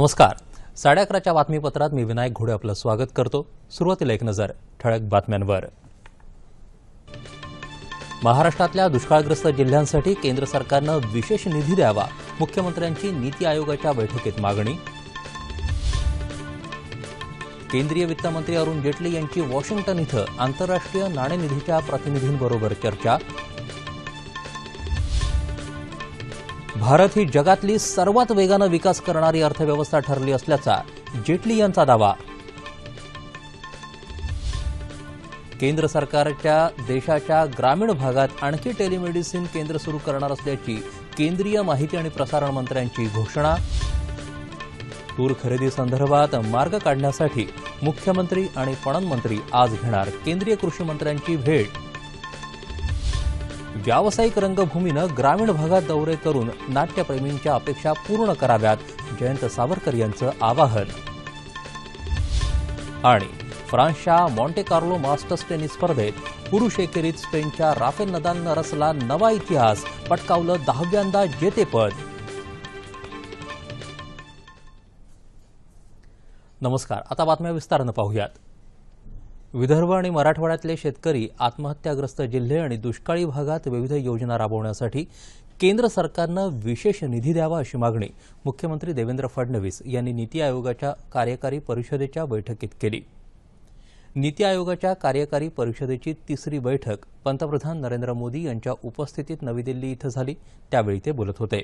नमस्कार. साडे अकराच्या बातमीपत्रात मी विनायक घोडे आपलं स्वागत करतो. सुरुवातीला एक नजर ठळक बातम्यांवर. महाराष्ट्रातल्या दुष्काळग्रस्त जिल्ह्यांसाठी केंद्र सरकारनं विशेष निधी द्यावा मुख्यमंत्र्यांची नीती आयोगाच्या बैठकीत मागणी. केंद्रीय वित्तमंत्री अरुण जेटली यांची वॉशिंग्टन इथं आंतरराष्ट्रीय नाणेनिधीच्या प्रतिनिधींबरोबर चर्चा. भारत ही जगातली सर्वात वेगानं विकास करणारी अर्थव्यवस्था ठरली असल्याचा जेटली यांचा दावा. केंद्र सरकारच्या देशाच्या ग्रामीण भागात आणखी टेलिमेडिसिन केंद्र सुरू करणार असल्याची केंद्रीय माहिती आणि प्रसारण मंत्र्यांची घोषणा. तूर खरेदी संदर्भात मार्ग काढण्यासाठी मुख्यमंत्री आणि पणन मंत्री आज घेणार केंद्रीय कृषी मंत्र्यांची भेट. व्यावसायिक रंगभूमीनं ग्रामीण भागात दौरे करून नाट्यप्रेमींच्या अपेक्षा पूर्ण कराव्यात. जयंत सावरकर यांचं आवाहन. आणि फ्रान्सच्या मॉन्टे कार्लो मास्टर्स टेनिस स्पर्धेत पुरुष एकेरीत स्पेनच्या राफेल नदालनं रचला नवा इतिहास पटकावलं दहाव्यांदा जेतेपद. नमस्कार आता बातम्या विस्तारानं पाहूयात. विदर्भ आणि मराठवाड्यातले शेतकरी आत्महत्याग्रस्त जिल्हे आणि दुष्काळी भागात विविध योजना राबवण्यासाठी केंद्र सरकारनं विशेष निधी द्यावा अशी मागणी मुख्यमंत्री देवेंद्र फडणवीस यांनी नीती आयोगाच्या कार्यकारी परिषदेच्या बैठकीत केली. नीती आयोगाच्या कार्यकारी परिषदेची तिसरी बैठक पंतप्रधान नरेंद्र मोदी यांच्या उपस्थितीत नवी दिल्ली इथं झाली त्यावेळी ते बोलत होते.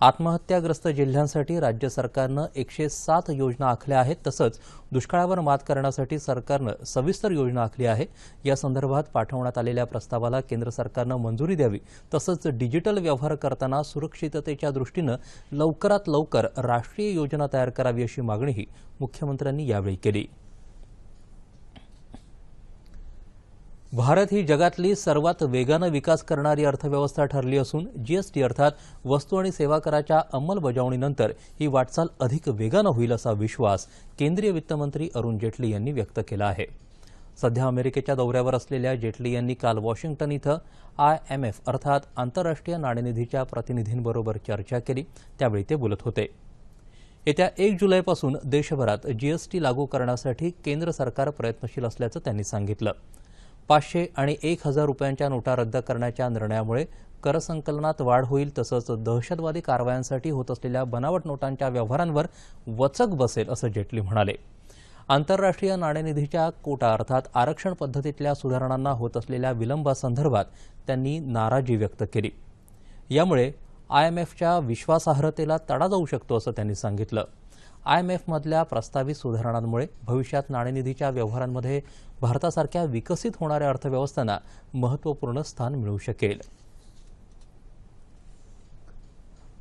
आत्महत्याग्रस्त जिल्ह्यांसाठी राज्य सरकारनं एकशे सात योजना आखल्या आहेत. तसंच दुष्काळावर मात करण्यासाठी सरकारनं सविस्तर योजना आखली आहे. या संदर्भात पाठवण्यात आलेल्या प्रस्तावाला केंद्र सरकारनं मंजुरी द्यावी. तसंच डिजिटल व्यवहार करताना सुरक्षिततेच्या दृष्टीनं लवकरात लवकर राष्ट्रीय योजना तयार करावी अशी मागणीही मुख्यमंत्र्यांनी यावेळी केली. भारत ही जगातली सर्वात वेगानं विकास करणारी अर्थव्यवस्था ठरली असून जीएसटी अर्थात वस्तू आणि सेवा कराच्या अंमलबजावणीनंतर ही वाटचाल अधिक वेगानं होईल असा विश्वास केंद्रीय वित्तमंत्री अरुण जेटली यांनी व्यक्त केला आहे. सध्या अमेरिकेच्या दौऱ्यावर असलेल्या जेटली यांनी काल वॉशिंग्टन इथं आयएमएफ अर्थात आंतरराष्ट्रीय नाणेनिधीच्या प्रतिनिधींबरोबर चर्चा केली. त्यावेळी ते बोलत होते. येत्या एक जुलैपासून देशभरात जीएसटी लागू करण्यासाठी केंद्र सरकार प्रयत्नशील असल्याचं त्यांनी सांगितलं. पाचशे आणि एक हजार रुपयांच्या नोटा रद्द करण्याच्या निर्णयामुळे करसंकलनात वाढ होईल तसंच दहशतवादी कारवायांसाठी होत असलेल्या बनावट नोटांच्या व्यवहारांवर वचक बसेल असं जेटली म्हणाले. आंतरराष्ट्रीय नाणेनिधीच्या कोटा अर्थात आरक्षण पद्धतीतल्या सुधारणांना होत असलेल्या विलंबासंदर्भात त्यांनी नाराजी व्यक्त केली. यामुळे आय एम एफच्या विश्वासार्हतेला तडा जाऊ शकतो असं त्यांनी सांगितलं. आयएमएफमधल्या प्रस्तावित सुधारणांमुळे भविष्यात नाणेनिधीच्या व्यवहारांमध्ये भारतासारख्या विकसित होणाऱ्या अर्थव्यवस्थांना महत्त्वपूर्ण स्थान मिळू शकेल.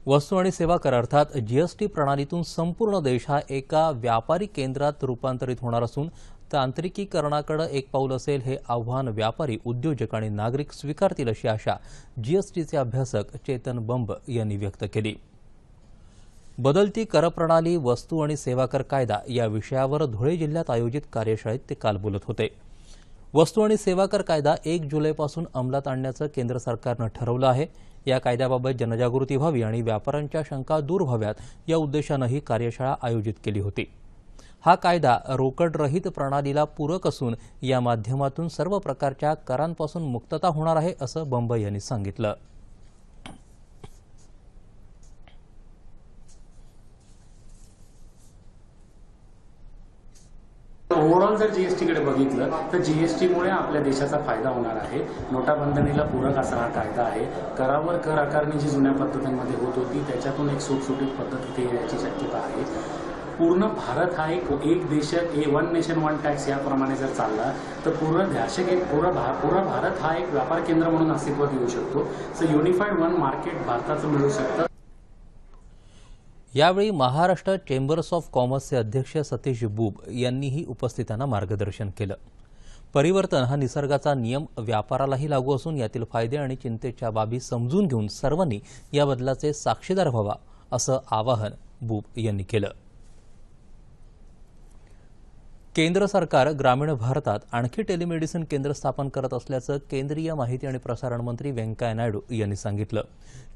वस्तू आणि सेवा कर अर्थात जीएसटी प्रणालीतून संपूर्ण देश हा एका व्यापारी केंद्रात रूपांतरित होणार असून तांत्रिकीकरणाकडे एक पाऊल असेल हे आव्हान व्यापारी उद्योजक आणि नागरिक स्वीकारतील अशी आशा जीएसटीचे अभ्यासक चेतन बंब यांनी व्यक्त केली. बदलती करप्रणाली वस्तू आणि सेवा कर कायदा या विषयावर धुळे जिल्ह्यात आयोजित कार्यशाळेत ते काल बोलत होते. वस्तू आणि सेवा कर कायदा एक जुलैपासून अंमलात आणण्याचं केंद्र सरकारनं ठरवलं आहे. या कायद्याबाबत जनजागृती व्हावी आणि व्यापाऱ्यांच्या शंका दूर व्हाव्यात या उद्देशानं ही कार्यशाळा आयोजित केली होती. हा कायदा रोकडरहित प्रणालीला पूरक असून या माध्यमातून सर्व प्रकारच्या करांपासून मुक्तता होणार आहे असं बंबई यांनी सांगितलं. ओव्हरऑल जर जीएसटीकडे बघितलं तर जीएसटीमुळे आपल्या देशाचा फायदा होणार आहे. नोटाबंदीला पूरक असा हा कायदा आहे. करावर कर आकारणी जी जुन्या पद्धतींमध्ये होत होती त्याच्यातून एक सुटसुटीत पद्धत इथे येण्याची शक्यता आहे. पूर्ण भारत हा एक एक देश a one nation one tax याप्रमाणे जर चालला तर पूर्ण ध्याशक एक पूर्ण भा पूर्ण भारत हा एक व्यापार केंद्र म्हणून अस्तित्वात येऊ शकतो. सो युनिफाईड वन मार्केट भारताचं मिळू शकतं. यावेळी महाराष्ट्र चेंबर्स ऑफ कॉमर्सचे अध्यक्ष सतीश बुब यांनीही उपस्थितांना मार्गदर्शन केलं. परिवर्तन हा निसर्गाचा नियम व्यापारालाही लागू असून यातील फायदे आणि चिंतेच्या बाबी समजून घेऊन सर्वांनी या बदलाचे साक्षीदार व्हावा असं आवाहन बुब यांनी केलं. केंद्र सरकार ग्रामीण भारतात आणखी टेलिमेडिसिन केंद्र स्थापन करत असल्याचं केंद्रीय माहिती आणि प्रसारण मंत्री व्यंकय्या नायडू यांनी सांगितलं.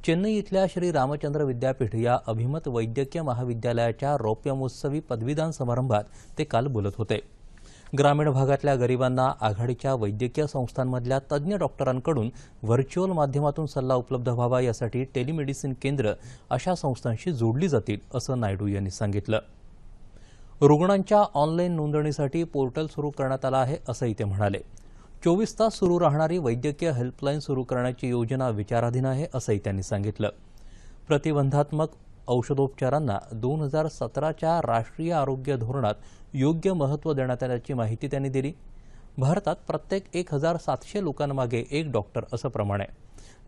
चेन्नई इथल्या श्री रामचंद्र विद्यापीठ या अभिमत वैद्यकीय महाविद्यालयाच्या रौप्यमहोत्सवी पदवीदान समारंभात ते काल बोलत होते. ग्रामीण भागातल्या गरिबांना आघाडीच्या वैद्यकीय संस्थांमधल्या तज्ज्ञ डॉक्टरांकडून व्हर्च्युअल माध्यमातून सल्ला उपलब्ध व्हावा यासाठी टेलिमेडिसिन केंद्र अशा संस्थांशी जोडली जातील असं नायडू यांनी सांगितलं. रुग्णांच्या ऑनलाईन नोंदणीसाठी पोर्टल सुरू करण्यात आलं आहे असंही ते म्हणाले. चोवीस तास सुरू राहणारी वैद्यकीय हेल्पलाईन सुरू करण्याची योजना विचाराधीन आहे असंही त्यांनी सांगितलं. प्रतिबंधात्मक औषधोपचारांना दोन हजार सतराच्या राष्ट्रीय आरोग्य धोरणात योग्य महत्त्व देण्यात आल्याची माहिती त्यांनी दिली. भारतात प्रत्येक एक हजार सातशे लोकांमागे एक डॉक्टर असं प्रमाण आहे.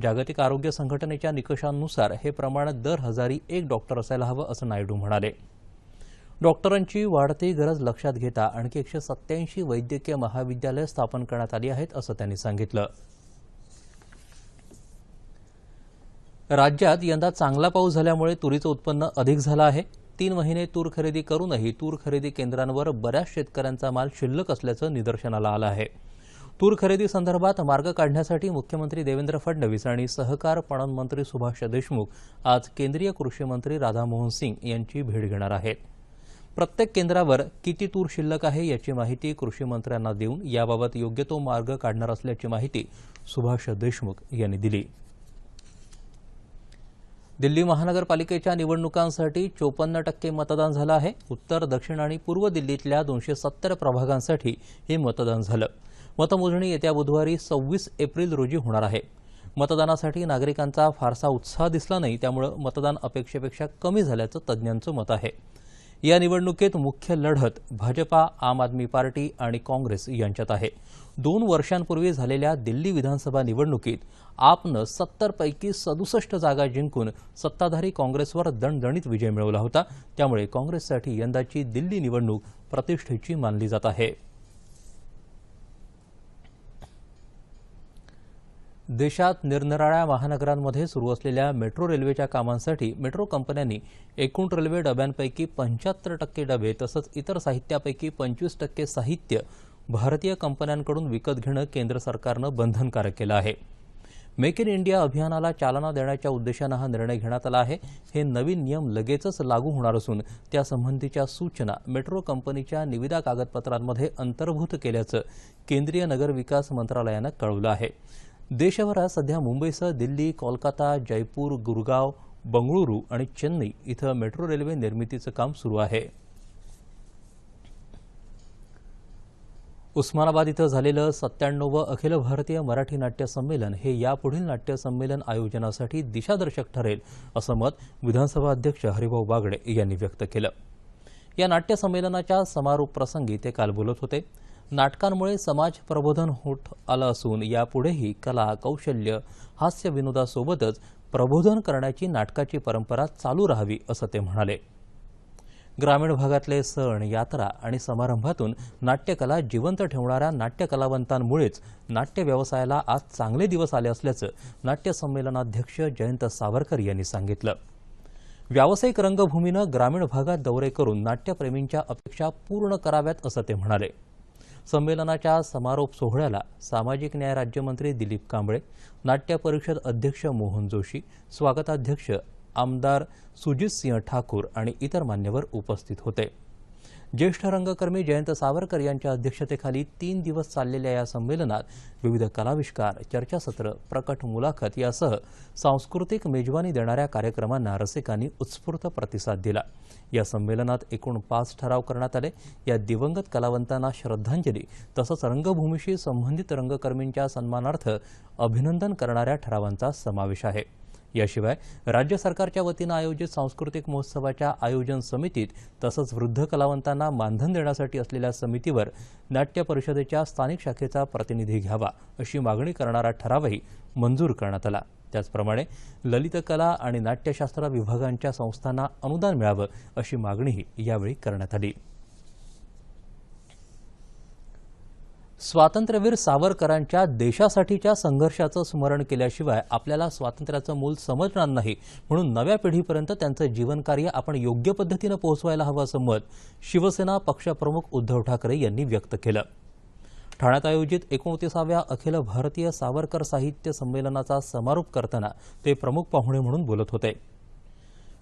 जागतिक आरोग्य संघटनेच्या निकषांनुसार हे प्रमाण दर हजारी एक डॉक्टर असायला हवं असं नायडू म्हणाले. डॉक्टरांची वाढती गरज लक्षात घेता आणखी एकशे सत्याऐंशी वैद्यकीय महाविद्यालय स्थापन करण्यात आली आहेत असं त्यांनी सांगितलं. राज्यात यंदा चांगला पाऊस झाल्यामुळे तुरीचं उत्पन्न अधिक झालं आहे. तीन महिने तूर खरेदी करूनही तूर खरेदी केंद्रांवर बऱ्याच शेतकऱ्यांचा माल शिल्लक असल्याचं निदर्शनाला आलं आहे. तूर खरेदी संदर्भात मार्ग काढण्यासाठी मुख्यमंत्री देवेंद्र फडणवीस आणि सहकार पणन मंत्री सुभाष देशमुख आज केंद्रीय कृषी मंत्री राधामोहन सिंग यांची भेट घेणार आहेत. प्रत्येक केंद्रावर किती तूर शिल्लक आहे याची माहिती कृषी मंत्र्यांना देऊन याबाबत योग्य तो मार्ग काढणार असल्याची माहिती सुभाष देशमुख यांनी दिली. दिल्ली महानगरपालिकेच्या निवडणुकांसाठी चोपन्न टक्के मतदान झालं आहे. उत्तर दक्षिण आणि पूर्व दिल्लीतल्या दोनशे सत्तर प्रभागांसाठी हे मतदान झालं. मतमोजणी येत्या बुधवारी सव्वीस एप्रिल रोजी होणार आहे. मतदानासाठी नागरिकांचा फारसा उत्साह दिसला नाही त्यामुळे मतदान अपेक्षेपेक्षा कमी झाल्याचं तज्ज्ञांचं मत आहे. या निवडणुकीत मुख्य लढत भाजपा आम आदमी पार्टी आणि काँग्रेस यांच्यात आहे. दोन वर्षांपूर्वी झालेल्या दिल्ली विधानसभा निवडणुकीत आपनं सत्तरपैकी सदुसष्ट जागा जिंकून सत्ताधारी काँग्रेसवर दणदणीत विजय मिळवला होता. त्यामुळे काँग्रेससाठी यंदाची दिल्ली निवडणूक प्रतिष्ठेची मानली जात आहे. देशात निरनिराळ्या महानगरांमध्ये सुरू असलेल्या मेट्रो रेल्वेच्या कामांसाठी मेट्रो कंपन्यांनी एकूण रेल्वे डब्यांपैकी पंच्याहत्तर टक्के डबे तसंच इतर साहित्यापैकी पंचवीस टक्के साहित्य भारतीय कंपन्यांकडून विकत घेणं केंद्र सरकारनं बंधनकारक केलं आहे. मेक इन इंडिया अभियानाला चालना देण्याच्या उद्देशानं हा निर्णय घेण्यात आला आहे. हे नवीन नियम लगेचच लागू होणार असून त्यासंबंधीच्या सूचना मेट्रो कंपनीच्या निविदा कागदपत्रांमध्ये अंतर्भूत केल्याचं केंद्रीय नगर विकास मंत्रालयानं कळवलं आहे. देशभरात सध्या मुंबईसह दिल्ली कोलकाता जयपूर गुरगाव बंगळुरू आणि चेन्नई इथं मेट्रो रेल्वे निर्मितीचं काम सुरू आहे. उस्मानाबाद इथं झालेलं सत्त्याण्णवं अखिल भारतीय मराठी नाट्य संमेलन हे यापुढील नाट्य संमेलन आयोजनासाठी दिशादर्शक ठरेल असं मत विधानसभा अध्यक्ष हरिभाऊ बागडे यांनी व्यक्त केलं. या नाट्य संमेलनाच्या समारोप प्रसंगी ते काल बोलत होते. नाटकांमुळे समाज प्रबोधन होत आलं असून यापुढेही कला कौशल्य हास्य विनोदासोबतच प्रबोधन करण्याची नाटकाची परंपरा चालू राहावी असं ते म्हणाले. ग्रामीण भागातले सण यात्रा आणि समारंभातून नाट्यकला जिवंत ठेवणाऱ्या नाट्यकलावंतांमुळेच नाट्य व्यवसायाला आज चांगले दिवस आले असल्याचं नाट्य संमेलनाध्यक्ष जयंत सावरकर यांनी सांगितलं. व्यावसायिक रंगभूमीनं ग्रामीण भागात दौरे करून नाट्यप्रेमींच्या अपेक्षा पूर्ण कराव्यात असं ते म्हणाले. संमेलनाच्या समारोप सोहळ्याला सामाजिक न्याय राज्यमंत्री दिलीप कांबळे नाट्य परिषद अध्यक्ष मोहन जोशी स्वागताध्यक्ष आमदार सुजितसिंह ठाकूर आणि इतर मान्यवर उपस्थित होते. ज्येष्ठ रंगकर्मी जयंत सावरकर यांच्या अध्यक्षतेखाली तीन दिवस चाललेल्या या संमेलनात विविध कलाविष्कार चर्चासत्र प्रकट मुलाखत यासह सांस्कृतिक मेजवानी देणाऱ्या कार्यक्रमांना रसिकांनी उत्स्फूर्त प्रतिसाद दिला. या संमेलनात एकूण पाच ठराव करण्यात आले. या दिवंगत कलावंतांना श्रद्धांजली तसंच रंगभूमीशी संबंधित रंगकर्मींच्या सन्मानार्थ अभिनंदन करणाऱ्या ठरावांचा समावेश आहे. याशिवाय राज्य सरकारच्या वतीनं आयोजित सांस्कृतिक महोत्सवाच्या आयोजन समितीत तसंच वृद्ध कलावंतांना मानधन देण्यासाठी असलेल्या समितीवर नाट्य परिषदेच्या स्थानिक शाखेचा प्रतिनिधी घ्यावा अशी मागणी करणारा ठरावही मंजूर करण्यात आला. त्याचप्रमाणे ललितकला आणि नाट्यशास्त्र विभागांच्या संस्थांना अनुदान मिळावं अशी मागणीही यावेळी करण्यात आली. स्वातंत्र्यवीर सावरकरांच्या देशासाठीच्या संघर्षाचं स्मरण केल्याशिवाय आपल्याला स्वातंत्र्याचं मूल समजणार नाही. म्हणून नव्या पिढीपर्यंत त्यांचं जीवनकार्य आपण योग्य पद्धतीनं पोहोचवायला हवं असं मत शिवसेना पक्षप्रमुख उद्धव ठाकरे यांनी व्यक्त केलं. ठाण्यात आयोजित एकोणतीसाव्या अखिल भारतीय सावरकर साहित्य संमेलनाचा समारोप करताना ते प्रमुख पाहुणे म्हणून बोलत होते.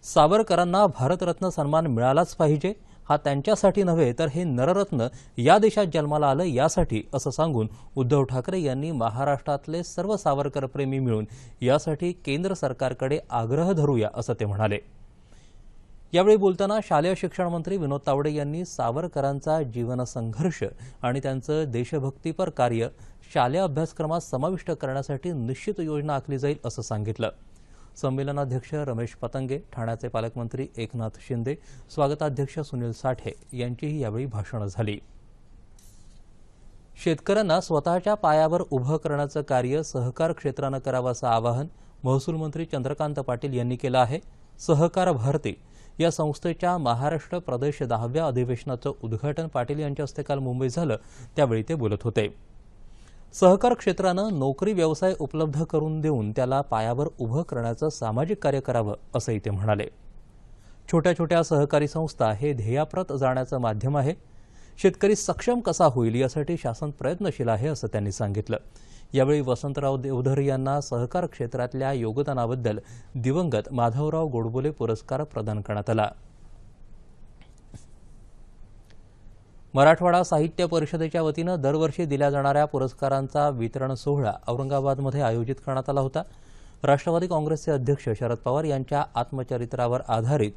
सावरकरांना भारतरत्न सन्मान मिळालाच पाहिजे हा त्यांच्यासाठी नव्हे तर हे नररत्न या देशात जन्माला आलं यासाठी असं सांगून उद्धव ठाकरे यांनी महाराष्ट्रातले सर्व सावरकरप्रेमी मिळून यासाठी केंद्र सरकारकडे आग्रह धरूया असं ते म्हणाले. यावेळी बोलताना शालेय शिक्षण मंत्री विनोद तावडे यांनी सावरकरांचा जीवनसंघर्ष आणि त्यांचं देशभक्तीपर कार्य शालेय अभ्यासक्रमात समाविष्ट करण्यासाठी निश्चित योजना आखली जाईल असं सांगितलं. संमेलनाध्यक्ष रमेश पतंगे ठाण्याचे पालकमंत्री एकनाथ शिंदे स्वागताध्यक्ष सुनील साठे यांचीही यावेळी भाषणं झाली. शेतकऱ्यांना स्वतःच्या पायावर उभं करण्याचं कार्य सहकार क्षेत्रानं करावं असं आवाहन महसूल मंत्री चंद्रकांत पाटील यांनी केलं आहे. सहकार भारती या संस्थेच्या महाराष्ट्र प्रदेश दहाव्या अधिवेशनाचं उद्घाटन पाटील यांच्या हस्ते काल मुंबईत झालं. त्यावेळी ते बोलत होते. सहकार क्षेत्रानं नोकरी व्यवसाय उपलब्ध करून देऊन त्याला पायावर उभं करण्याचं सामाजिक कार्य करावं असंही ते म्हणाले. छोट्या छोट्या सहकारी संस्था हे ध्येयाप्रत जाण्याचं माध्यम आहे. शेतकरी सक्षम कसा होईल यासाठी शासन प्रयत्नशील आहे असं त्यांनी सांगितलं. यावेळी वसंतराव देवधर यांना सहकार क्षेत्रातल्या योगदानाबद्दल दिवंगत माधवराव गोडबोले पुरस्कार प्रदान करण्यात आला. मराठवाडा साहित्य परिषदेच्या वतीनं दरवर्षी दिल्या जाणाऱ्या पुरस्कारांचा वितरण सोहळा औरंगाबादमध्ये आयोजित करण्यात आला होता. राष्ट्रवादी काँग्रेसचे अध्यक्ष शरद पवार यांच्या आत्मचरित्रावर आधारित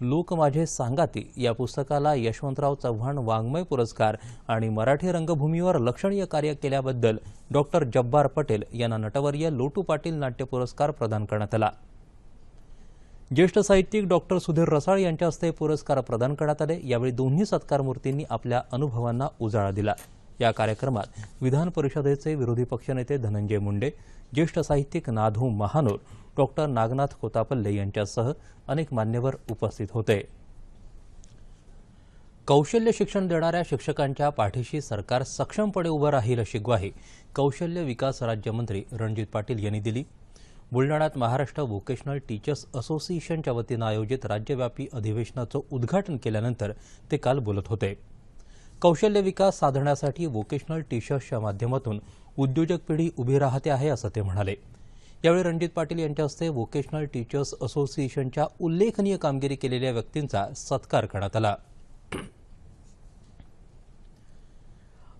लोक माझे सांगाती या पुस्तकाला यशवंतराव चव्हाण वाङ्मय पुरस्कार आणि मराठी रंगभूमीवर लक्षणीय कार्य केल्याबद्दल डॉक्टर जब्बार पटेल यांना नटवर्य लोटू पाटील नाट्य पुरस्कार प्रदान करण्यात आला. ज्येष्ठ साहित्यिक डॉक्टर सुधीर रसाळ यांच्या हस्ते पुरस्कार प्रदान करण्यात आले. यावेळी दोन्ही सत्कारमूर्तींनी आपल्या अनुभवांना उजाळा दिला. या कार्यक्रमात विधान परिषदेचे विरोधी पक्षनेते धनंजय मुंडे ज्येष्ठ साहित्यिक नाधू महानोर डॉक्टर नागनाथ कोतापल्ले यांच्यासह अनेक मान्यवर उपस्थित होते. कौशल्य शिक्षण देणाऱ्या शिक्षकांच्या पाठीशी सरकार सक्षमपणे उभं राहील अशी ग्वाही कौशल्य विकास राज्यमंत्री रणजित पाटील यांनी दिली. बुलढाण्यात महाराष्ट्र व्होकेशनल टीचर्स असोसिएशनच्या वतीनं आयोजित राज्यव्यापी अधिवेशनाचं उद्घाटन केल्यानंतर ते काल बोलत होते. कौशल्य विकास साधण्यासाठी व्होकेशनल टीचर्सच्या माध्यमातून उद्योजक पिढी उभी राहते आहे असं ते म्हणाले. यावेळी रणजित पाटील यांच्या हस्ते व्होकेशनल टीचर्स असोसिएशनच्या उल्लेखनीय कामगिरी केलेल्या व्यक्तींचा सत्कार करण्यात आला.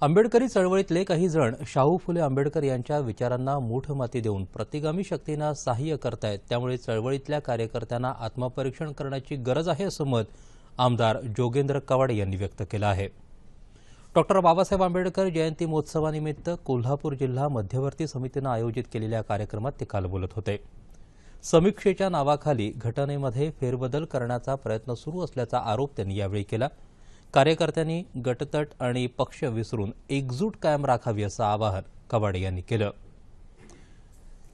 आंबेडकरी चळवळीतले काही जण शाहू फुले आंबेडकर यांच्या विचारांना मूठ माती देऊन प्रतिगामी शक्तींना सहाय्य करतायत. त्यामुळे चळवळीतल्या कार्यकर्त्यांना आत्मपरीक्षण करण्याची गरज आहे असं मत आमदार जोगेंद्र कवाडे यांनी व्यक्त केलं आहे. डॉक्टर बाबासाहेब आंबेडकर जयंती महोत्सवानिमित्त कोल्हापूर जिल्हा मध्यवर्ती समितीनं आयोजित केलेल्या कार्यक्रमात ते काल बोलत होते. समीक्षेच्या नावाखाली घटनेमध्ये फेरबदल करण्याचा प्रयत्न सुरू असल्याचा आरोप त्यांनी यावेळी केला. कार्यकर्त्यांनी गटतट आणि पक्ष विसरून एकजूट कायम राखावी असं आवाहन कवाडे यांनी केलं.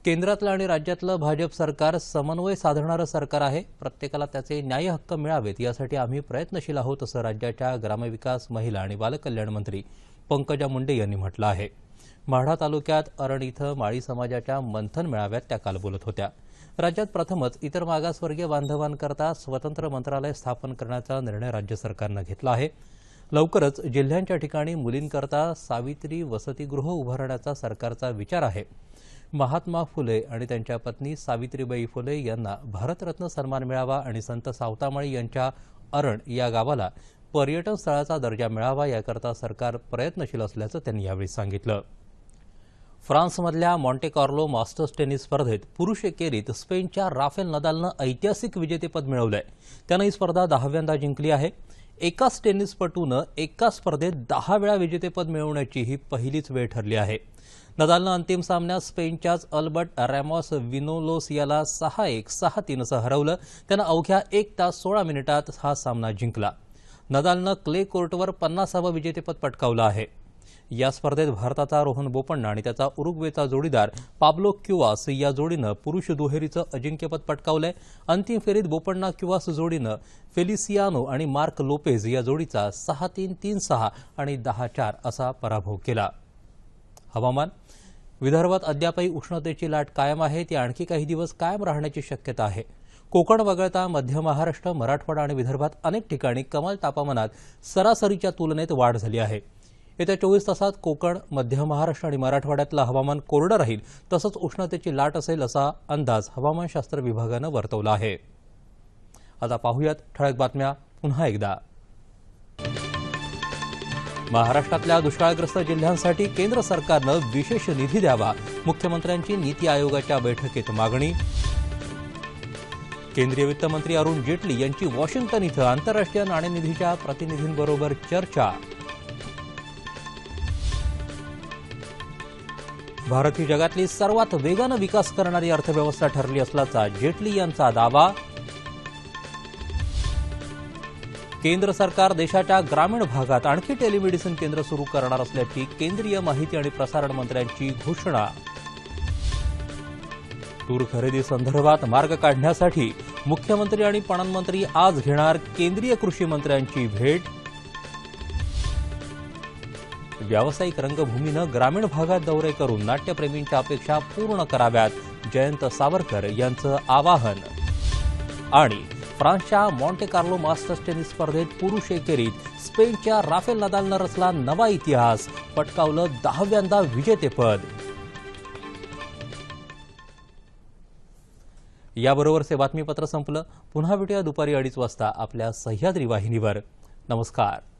केंद्रातलं आणि राज्यातलं भाजप सरकार समन्वय साधणारं सरकार आहे. प्रत्येकाला त्याचे न्याय हक्क मिळावेत यासाठी आम्ही प्रयत्नशील आहोत असं राज्याच्या ग्रामविकास महिला आणि बालकल्याण मंत्री पंकजा मुंडे यांनी म्हटलं आहे. माढा तालुक्यात अरण इथं माळी समाजाच्या मंथन मेळाव्यात त्या काल बोलत होत्या. राज्यात प्रथमच इतर मागासवर्गीय बांधवांकरता स्वतंत्र मंत्रालय स्थापन करण्याचा निर्णय राज्य सरकारनं घेतला आहे. लवकरच जिल्ह्यांच्या ठिकाणी मुलींकरता सावित्री वसतिगृह उभारण्याचा सरकारचा विचार आहे. महात्मा फुले आणि त्यांच्या पत्नी सावित्रीबाई फुले यांना भारतरत्न सन्मान मिळावा आणि संत सावतामाळी यांच्या अरण या गावाला पर्यटन स्थळाचा दर्जा मिळावा याकरता सरकार प्रयत्नशील असल्याचं त्यांनी यावेळी सांगितलं. फ्रान्समधल्या मॉन्टेकॉर्लो मास्टर्स टेनिस स्पर्धेत पुरुष एकेरीत स्पेनच्या राफेल नदालनं ऐतिहासिक विजेतेपद मिळवलं आहे त्यानं ही स्पर्धा दहाव्यांदा जिंकली आहे. एकाच टेनिसपटूनं एका स्पर्धेत दहा वेळा विजेतेपद मिळवण्याची ही पहिलीच वेळ ठरली आहे. नदालनं अंतिम सामन्यात स्पेनच्याच अल्बर्ट रॅमॉस विनोलोस याला सहा एक सहा तीन असं हरवलं. त्यानं अवघ्या एक तास सोळा मिनिटात हा सामना जिंकला. नदालनं क्ले कोर्टवर पन्नासावं विजेतेपद पटकावलं आहे. या स्पर्धेत भारताचा रोहन बोपण्णा आणि त्याचा उरुग्वेचा जोडीदार पाब्लो क्युवास या जोडीनं पुरुष दुहेरीचं अजिंक्यपद पटकावलंय. अंतिम फेरीत बोपण्णा क्युवास जोडीनं फेलिसियानो आणि मार्क लोपेज या जोडीचा सहा तीन तीन सहा आणि दहा चार असा पराभव केला. हवामान. विदर्भात अद्यापही उष्णतेची लाट कायम आहे. ती आणखी काही दिवस कायम राहण्याची शक्यता आहे. कोकण वगळता मध्य महाराष्ट्र मराठवाडा आणि विदर्भात अनेक ठिकाणी कमाल तापमानात सरासरीच्या तुलनेत वाढ झाली आहे. येत्या चोवीस तासात कोकण मध्य महाराष्ट्र आणि मराठवाड्यातलं हवामान कोरडं राहील तसंच उष्णतेची लाट असेल असा अंदाज हवामानशास्त्र विभागानं वर्तवला आहे. आता पाहूयात ठळक बातम्या पुन्हा एकदा. महाराष्ट्रातल्या दुष्काळग्रस्त जिल्ह्यांसाठी केंद्र सरकारनं विशेष निधी द्यावा मुख्यमंत्र्यांची नीती आयोगाच्या बैठकीत मागणी. केंद्रीय वित्तमंत्री अरुण जेटली यांची वॉशिंग्टन इथं आंतरराष्ट्रीय नाणेनिधीच्या प्रतिनिधींबरोबर चर्चा. भारत ही जगातली सर्वात वेगानं विकास करणारी अर्थव्यवस्था ठरली असल्याचा जेटली यांचा दावा. केंद्र सरकार देशाच्या ग्रामीण भागात आणखी टेलिमेडिसिन केंद्र सुरू करणार असल्याची केंद्रीय माहिती आणि प्रसारण मंत्र्यांची घोषणा. तूर खरेदी संदर्भात मार्ग काढण्यासाठी मुख्यमंत्री आणि पणन मंत्री आज घेणार केंद्रीय कृषी मंत्र्यांची भेट. व्यावसायिक रंगभूमीनं ग्रामीण भागात दौरे करून नाट्यप्रेमींच्या अपेक्षा पूर्ण कराव्यात. जयंत सावरकर यांचं आवाहन. आणि फ्रान्सच्या मॉन्टे कार्लो मास्टर्स टेनिस स्पर्धेत पुरुष एकेरीत स्पेनच्या राफेल नदालनं रचला नवा इतिहास पटकावलं दहाव्यांदा विजेतेपद. याबरोबरच हे बातमीपत्र संपलं. पुन्हा भेटूया दुपारी अडीच वाजता आपल्या सह्याद्री वाहिनीवर. नमस्कार.